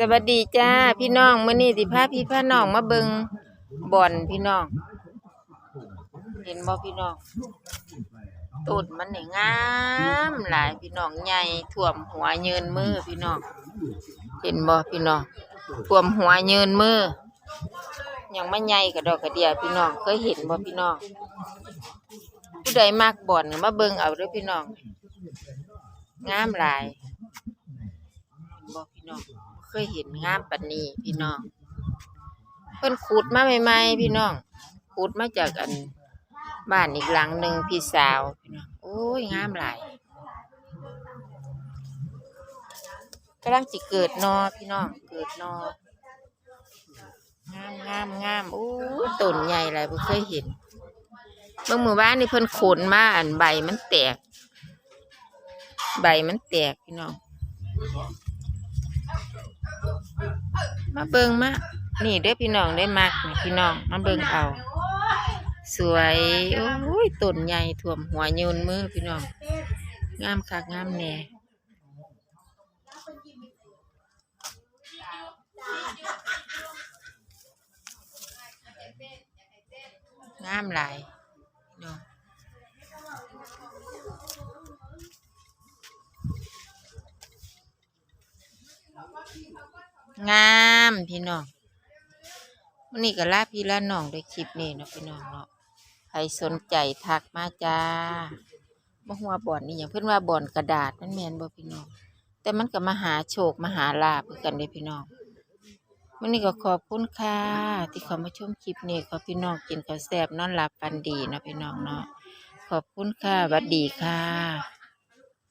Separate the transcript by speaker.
Speaker 1: สวัสดีจ้าพี่น้องเมื้อนี้สิพาพี่พาน้องมาเบิงบ่อนพี่น้อง เห็นบ่พี่น้องต้นมันนี่งามหลายพี่น้องใหญ่ท่วมหัวเยินมือพี่น้องเห็นบ่พี่น้องท่วมหัวเยินมือยังไม่ใหญ่กระดอกกระเดียพี่น้องเคยเห็นบ่พี่น้องผู้ใดมักบ่อนมาเบิงเอาด้อพี่น้องงามหลาย บ่พี่น้องเคยเห็นงามปานนี้พี่น้อง เพิ่นขุดมาใหม่ๆพี่น้องขุดมาจากอันบ้านอีกหลังหนึ่งพี่สาวพี่น้องโอ้ยงามหลายกำลังสิเกิดนอพี่น้องเกิดนองามงามงามโอ้ยต้นใหญ่หลายบ่เคยเห็นเมื่อหมู่บ้านนี่เพิ่นขนมาอันใบมันแตก ใบมันแตกพี่น้อง มาเบิงมานี่เด้อพี่น้องได้มักนี่พี่น้องมาเบิงเอา สวยโอ้ยต้นใหญ่ท่วมหัวโยนมือพี่น้องงามคักงามแน่งามหลายพี่น้อง งามพี่น้องวันนี้ก็ลาพี่ลาน้องด้วยคลิปนี้นะพี่น้องเนาะใครสนใจทักมาจ้าบ่ฮู้ว่าบ่อนนี่หยังเพิ่อนว่าบ่อนกระดาษมันแมนบ่พี่น้อง แต่มันก็มาหาโชคมาหาลาภกันเด้พี่น้องวันนี้ก็ขอบคุณค่ะ ที่เข้ามาชมคลิปนี้ขอพี่น้องกินข้าวแซ่บนอนหลับฝันดีนะพี่น้องเนาะขอบคุณค่ะสวัสดีค่ะ